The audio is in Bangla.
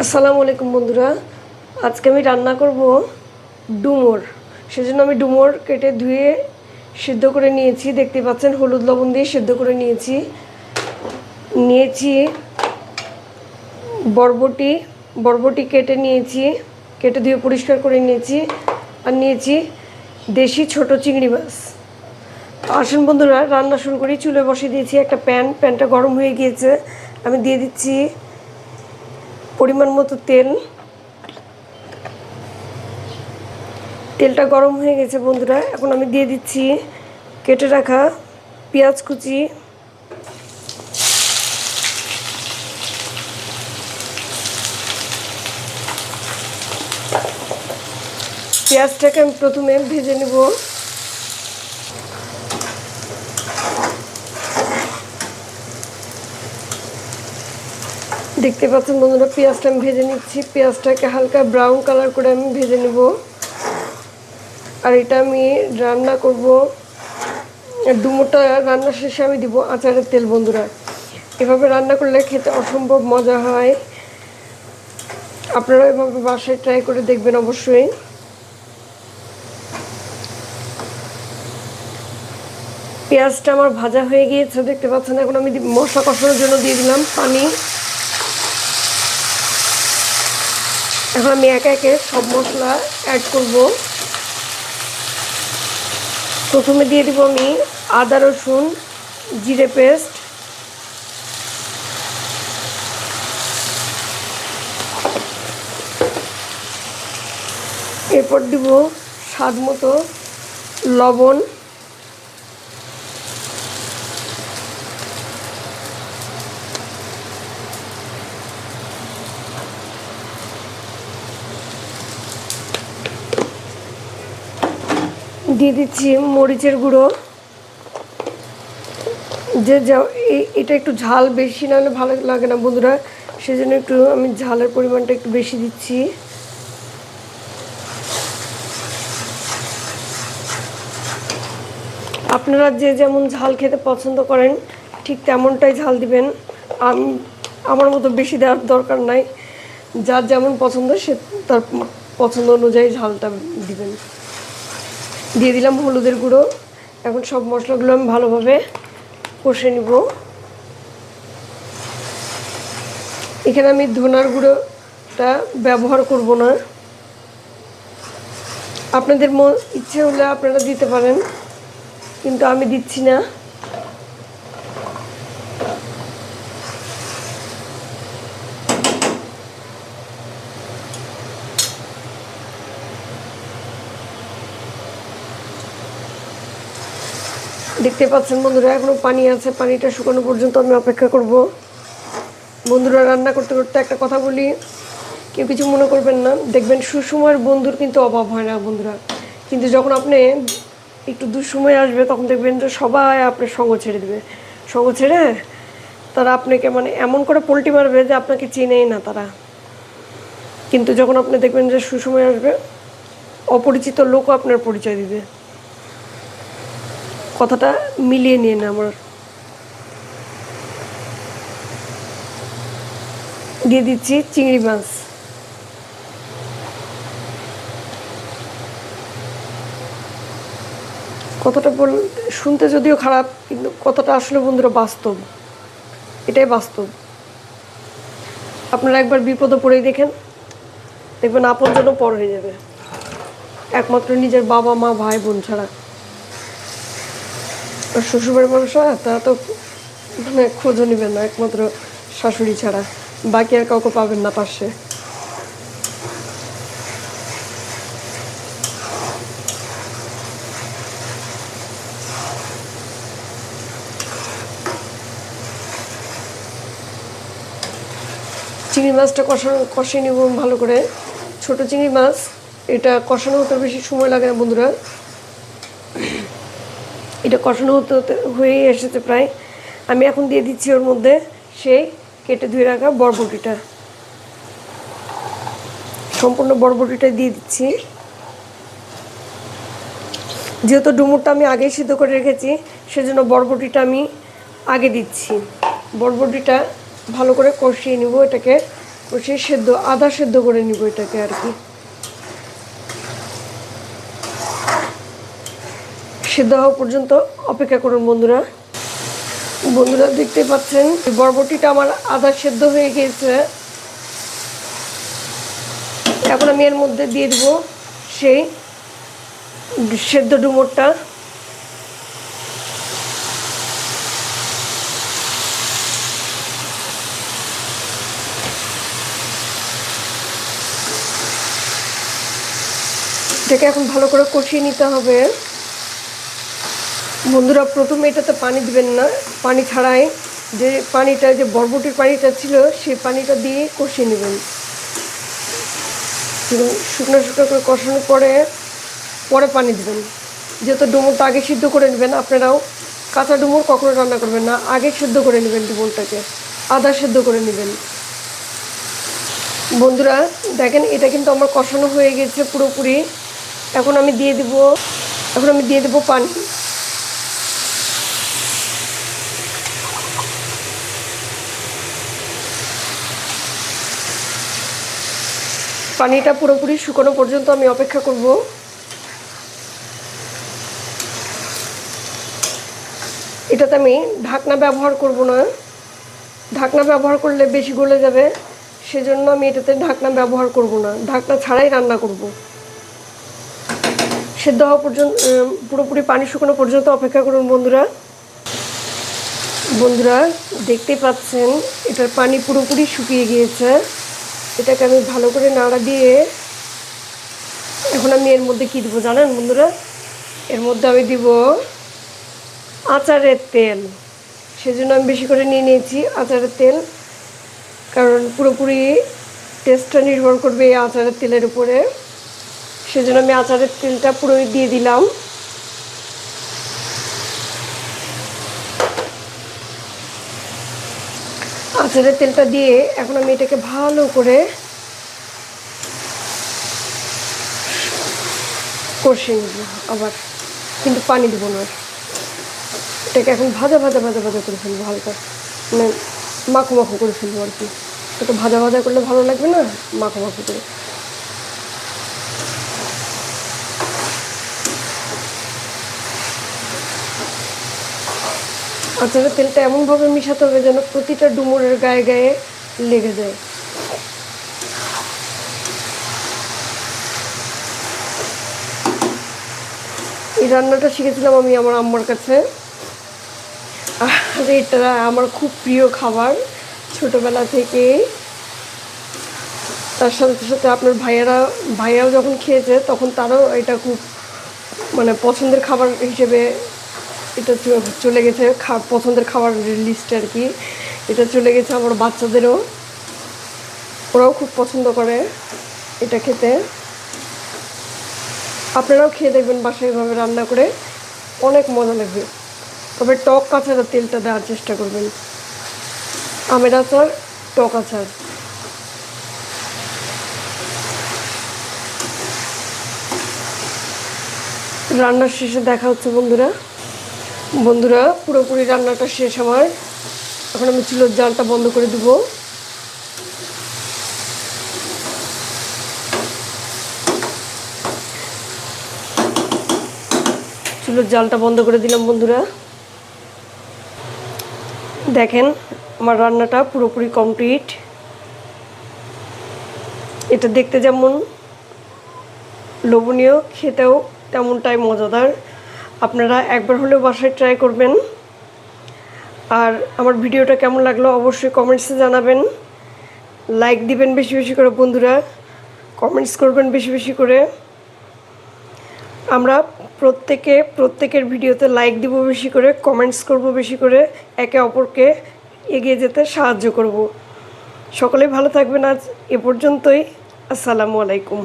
আসসালামু আলাইকুম বন্ধুরা। আজকে আমি রান্না করব ডুমুর। সেজন্য আমি ডুমুর কেটে ধুয়ে সিদ্ধ করে নিয়েছি। দেখতে পাচ্ছেন, হলুদ লবণ দিয়ে সিদ্ধ করে নিয়েছি। নিয়েছি বরবটি। বরবটি কেটে নিয়েছি, কেটে ধুয়ে পরিষ্কার করে নিয়েছি আর নিয়েছি দেশি ছোট চিংড়ি মাছ। আসুন বন্ধুরা, রান্না শুরু করি। চুলে বসিয়ে দিয়েছি একটা প্যান। প্যানটা গরম হয়ে গিয়েছে। আমি দিয়ে দিচ্ছি পরিমাণ মতো তেল। তেলটা গরম হয়ে গেছে বন্ধুরা। এখন আমি দিয়ে দিচ্ছি কেটে রাখা পেঁয়াজ কুচি। পেঁয়াজটাকে আমি প্রথমে ভেজে নেব। দেখতে পাচ্ছেন বন্ধুরা, পেঁয়াজটা আমি ভেজে নিচ্ছি। পেঁয়াজটাকে হালকা ব্রাউন কালার করে আমি ভেজে নেব। আর এটা আমি রান্না করব। ডুমোটা রান্না শেষে আমি দিব আচারের তেল, বন্ধুরা। এভাবে রান্না করলে খেতে অসম্ভব মজা হয়। আপনারা এভাবে বাসায় ট্রাই করে দেখবেন অবশ্যই। পেঁয়াজটা আমার ভাজা হয়ে গিয়েছে, দেখতে পাচ্ছেন? এখন আমি মশলা কষানোর জন্য দিয়ে দিলাম পানি। এখন আমি একে একে সব মশলা অ্যাড করব। প্রথমে দিয়ে দিব আমি আদা, রসুন, জিরে পেস্ট এরপর দিব স্বাদ মতো লবণ। দিয়ে দিচ্ছি মরিচের গুঁড়ো। যে এটা একটু ঝাল বেশি না হলে ভালো লাগে না বন্ধুরা, সেজন্য একটু আমি ঝালের পরিমাণটা একটু বেশি দিচ্ছি। আপনারা যে যেমন ঝাল খেতে পছন্দ করেন, ঠিক তেমনটাই ঝাল দিবেন। আমি, আমার মতো বেশি দেওয়ার দরকার নাই। যার যেমন পছন্দ সে তার পছন্দ অনুযায়ী ঝালটা দিবেন। দিয়ে দিলাম হলুদের গুঁড়ো। এখন সব মশলাগুলো আমি ভালোভাবে কষে নিব। এখানে আমি ধনার গুঁড়োটা ব্যবহার করব না। আপনাদের ইচ্ছে হলে আপনারা দিতে পারেন, কিন্তু আমি দিচ্ছি না। দেখতে পাচ্ছেন বন্ধুরা, এখনও পানি আছে, পানিটা শুকানো পর্যন্ত আমি অপেক্ষা করব। বন্ধুরা, রান্না করতে করতে একটা কথা বলি, কেউ কিছু মনে করবেন না। দেখবেন সুসময়ের বন্ধুর কিন্তু অভাব হয় না বন্ধুরা। কিন্তু যখন আপনি একটু দুঃসময় আসবে, তখন দেখবেন যে সবাই আপনার সঙ্গ ছেড়ে দেবে। সঙ্গ ছেড়ে তারা আপনাকে মানে এমন করে পোল্টি মারবে যে আপনাকে চেনেই না তারা। কিন্তু যখন আপনি দেখবেন যে সুসময় আসবে, অপরিচিত লোকও আপনার পরিচয় দিবে। কথাটা মিলিয়ে নিয়ে না আমার। দিয়ে দিচ্ছি চিংড়ি মাছ। কথাটা বল, শুনতে যদিও খারাপ, কিন্তু কথাটা আসলে বন্ধুরা বাস্তব। এটাই বাস্তব। আপনারা একবার বিপদে পড়েই দেখেন, দেখবেন আপন জন্য পর হয়ে যাবে। একমাত্র নিজের বাবা মা ভাই বোন ছাড়া। আর শ্বশুরবাড়ির মানুষরা, তারা তো মানে খোঁজও নেবেন না, একমাত্র শাশুড়ি ছাড়া। বাকি আর কাউকে পাবেন না পাশে। চিংড়ি মাছটা কষানো কষিয়ে নিব ভালো করে। ছোট চিংড়ি মাছ, এটা কষানো হতে বেশি সময় লাগে না বন্ধুরা। এটা কষানো হতে হতে হয়েই এসেছে প্রায়। আমি এখন দিয়ে দিচ্ছি ওর মধ্যে সেই কেটে ধুয়ে রাখা বরবটিটা। সম্পূর্ণ বরবটিটা দিয়ে দিচ্ছি। যেহেতু ডুমুরটা আমি আগেই সিদ্ধ করে রেখেছি, সেজন্য বরবটিটা আমি আগে দিচ্ছি। বরবটিটা ভালো করে কষিয়ে নিব, এটাকে কষিয়ে সেদ্ধ, আদা সেদ্ধ করে নিব এটাকে আর কি। সেদ্ধ হওয়া পর্যন্ত অপেক্ষা করুন বন্ধুরা। বন্ধুরা দেখতে পাচ্ছেন বরবটিটা আমার আধা সেদ্ধ হয়ে গিয়েছে। এখন আমি এর মধ্যে দিয়ে দেবো সেই সেদ্ধ ডুমোরটা। এটাকে এখন ভালো করে কষিয়ে নিতে হবে। বন্ধুরা, প্রথমে এটাতে পানি দিবেন না। পানি ছাড়াই যে পানিটা, যে বরবটির পানিটা ছিল, সেই পানিটা দিয়ে কষিয়ে নেবেন। শুকনো শুকনো করে কষানোর পরে পরে পানি দেবেন। যেহেতু ডুমুরটা আগে সিদ্ধ করে নেবেন, আপনারাও কাঁচা ডুমুর কখনো রান্না করবেন না। আগে সিদ্ধ করে নেবেন ডুমুরটাকে, আদা সিদ্ধ করে নেবেন। বন্ধুরা, দেখেন, এটা কিন্তু আমার কষানো হয়ে গেছে পুরোপুরি। এখন আমি দিয়ে দিব, এখন আমি দিয়ে দেবো পানি। পানিটা পুরোপুরি শুকানো পর্যন্ত আমি অপেক্ষা করব। এটাতে আমি ঢাকনা ব্যবহার করব না। ঢাকনা ব্যবহার করলে বেশি গলে যাবে, সেজন্য আমি এটাতে ঢাকনা ব্যবহার করব না। ঢাকনা ছাড়াই রান্না করব। সেদ্ধ হওয়া পর্যন্ত পুরোপুরি পানি শুকানো পর্যন্ত অপেক্ষা করুন বন্ধুরা। বন্ধুরা, দেখতে পাচ্ছেন, এটার পানি পুরোপুরি শুকিয়ে গিয়েছে। এটাকে আমি ভালো করে নাড়া দিয়ে এখন আমি এর মধ্যে কী দেবো জানেন বন্ধুরা? এর মধ্যে আমি দিব আচারের তেল। সেজন্য আমি বেশি করে নিয়ে নিয়েছি আচারের তেল। কারণ পুরোপুরি টেস্টটা নির্ভর করবে এই আচারের তেলের উপরে। সেজন্য আমি আচারের তেলটা পুরোই দিয়ে দিলাম। আচারের তেলটা দিয়ে এখন আমি এটাকে ভালো করে কষে নিব আবার, কিন্তু পানি দেবো না। এটাকে এখন ভাজা ভাজা ভাজা ভাজা করে ফেলব হালকা। মানে মাখো মাখো করে ফেলব আর কি। এটা ভাজা ভাজা করলে ভালো লাগবে না? মাখো মাখো করে। আচারের তেলটা এমনভাবে মিশাতে হবে যেন প্রতিটা ডুমুরের গায়ে গায়ে লেগে যায়। এই রান্নাটা শিখেছিলাম আমি আমার আম্মার কাছে। আর এটা আমার খুব প্রিয় খাবার ছোটোবেলা থেকে তার সাথে সাথে আপনার ভাইয়ারা, ভাইয়াও যখন খেয়েছে তখন তারাও এটা খুব মানে পছন্দের খাবার হিসেবে এটা চলে গেছে পছন্দের খাবার লিস্টে আর কি। এটা চলে গেছে আমার বাচ্চাদেরও। ওরাও খুব পছন্দ করে এটা খেতে। আপনারাও খেয়ে দেখবেন বাসায় এভাবে রান্না করে। অনেক মজা লাগবে। তবে টক আচারের তেলটা দেওয়ার চেষ্টা করবেন। আমের আচার, টক আচার। রান্নার শেষে দেখা হচ্ছে বন্ধুরা। বন্ধুরা, পুরোপুরি রান্নাটা শেষ আমার। এখন আমি চুলোর জালটা বন্ধ করে দিব। চুলোর জালটা বন্ধ করে দিলাম বন্ধুরা। দেখেন, আমার রান্নাটা পুরোপুরি কমপ্লিট। এটা দেখতে যেমন লোভনীয়, খেতেও তেমনটাই মজাদার। আপনারা একবার হলেও বাসায় ট্রাই করবেন। আর আমার ভিডিওটা কেমন লাগল অবশ্যই কমেন্টসে জানাবেন। লাইক দিবেন বেশি বেশি করে বন্ধুরা। কমেন্টস করবেন বেশি বেশি করে। আমরা প্রত্যেকে, প্রত্যেকের ভিডিওতে লাইক দিব বেশি করে কমেন্টস করব বেশি করে, একে অপরকে এগিয়ে যেতে সাহায্য করব। সকলেই ভালো থাকবেন আজ এ পর্যন্তই। আসসালামু আলাইকুম।